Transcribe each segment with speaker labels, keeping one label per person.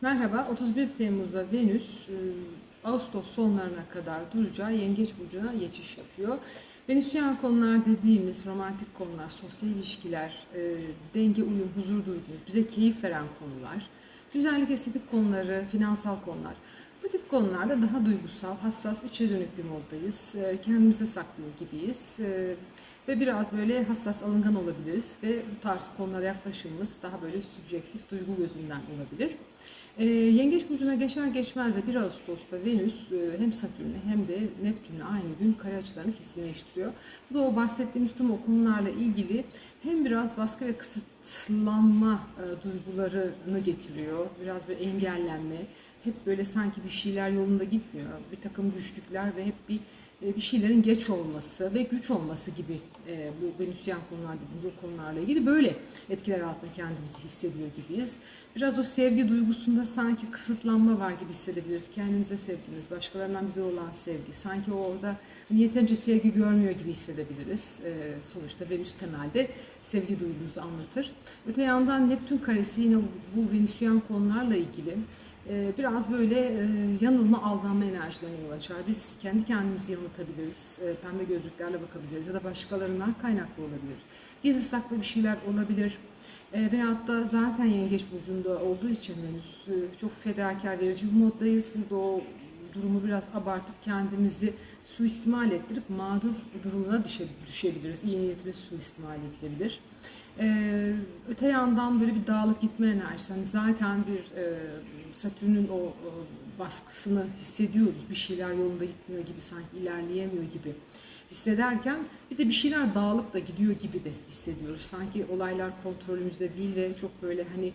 Speaker 1: Merhaba, 31 Temmuz'da Venüs, e, Ağustos sonlarına kadar duracağı Yengeç Burcu'na geçiş yapıyor. Venüsyen konular dediğimiz romantik konular, sosyal ilişkiler, e, denge, uyum, huzur duyduğumuz, bize keyif veren konular, güzellik, estetik konuları, finansal konular. Bu tip konularda daha duygusal, hassas, içe dönük bir moddayız. E, Kendimize saklıyor gibiyiz. Ve biraz böyle hassas, alıngan olabiliriz ve bu tarz konulara yaklaşımımız daha böyle subjektif, duygu gözünden olabilir. Ee, Yengeç burcuna geçer geçmez de 1 Ağustos'ta Venüs e, hem Satürn'le hem de Neptün'le aynı gün kare açılarını kesinleştiriyor. Bu da o bahsettiğimiz tüm o ilgili hem biraz baskı ve kısıtlanma e, duygularını getiriyor. Biraz böyle engellenme, hep böyle sanki bir şeyler yolunda gitmiyor. Bir takım güçlükler ve hep bir e, bir şeylerin geç olması ve güç olması gibi e, bu Venüsyen konular dediğimiz o konularla ilgili böyle etkiler altında kendimizi hissediyor gibiyiz. Biraz o sevgi duygusunda sanki kısıtlanma var gibi hissedebiliriz. Kendimize sevgimiz, başkalarından bize olan sevgi. Sanki orada yeterince sevgi görmüyor gibi hissedebiliriz. E, sonuçta Venüs temelde sevgi duygumuzu anlatır. Öte yandan Neptün karesi yine bu, Venüsyen konularla ilgili biraz böyle e, yanılma, aldanma enerjilerine yol açar. Biz kendi kendimizi yanıltabiliriz, e, pembe gözlüklerle bakabiliriz ya da başkalarından kaynaklı olabilir. Gizli saklı bir şeyler olabilir. E, veyahut da zaten yengeç burcunda olduğu için Venüs e, çok fedakar verici bir moddayız. Burada o durumu biraz abartıp kendimizi suistimal ettirip mağdur durumuna düşe- düşebiliriz. İyi niyetimiz suistimal edilebilir. Ee, öte yandan böyle bir dağılıp gitme enerjisi. Hani zaten bir e, Satürn'ün o, o baskısını hissediyoruz. Bir şeyler yolunda gitmiyor gibi sanki ilerleyemiyor gibi hissederken bir de bir şeyler dağılıp da gidiyor gibi de hissediyoruz. Sanki olaylar kontrolümüzde değil ve çok böyle hani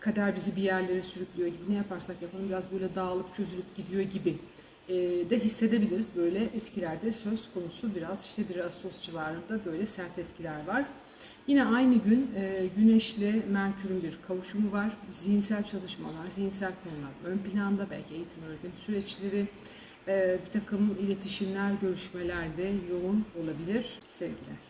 Speaker 1: kader bizi bir yerlere sürüklüyor gibi ne yaparsak yapalım biraz böyle dağılıp çözülüp gidiyor gibi e, de hissedebiliriz. Böyle etkilerde söz konusu biraz işte 1 Ağustos civarında böyle sert etkiler var. Yine aynı gün e, Güneş'le Merkür'ün bir kavuşumu var. Zihinsel çalışmalar, zihinsel konular ön planda belki eğitim öğretim süreçleri, e, bir takım iletişimler, görüşmelerde yoğun olabilir sevgiler.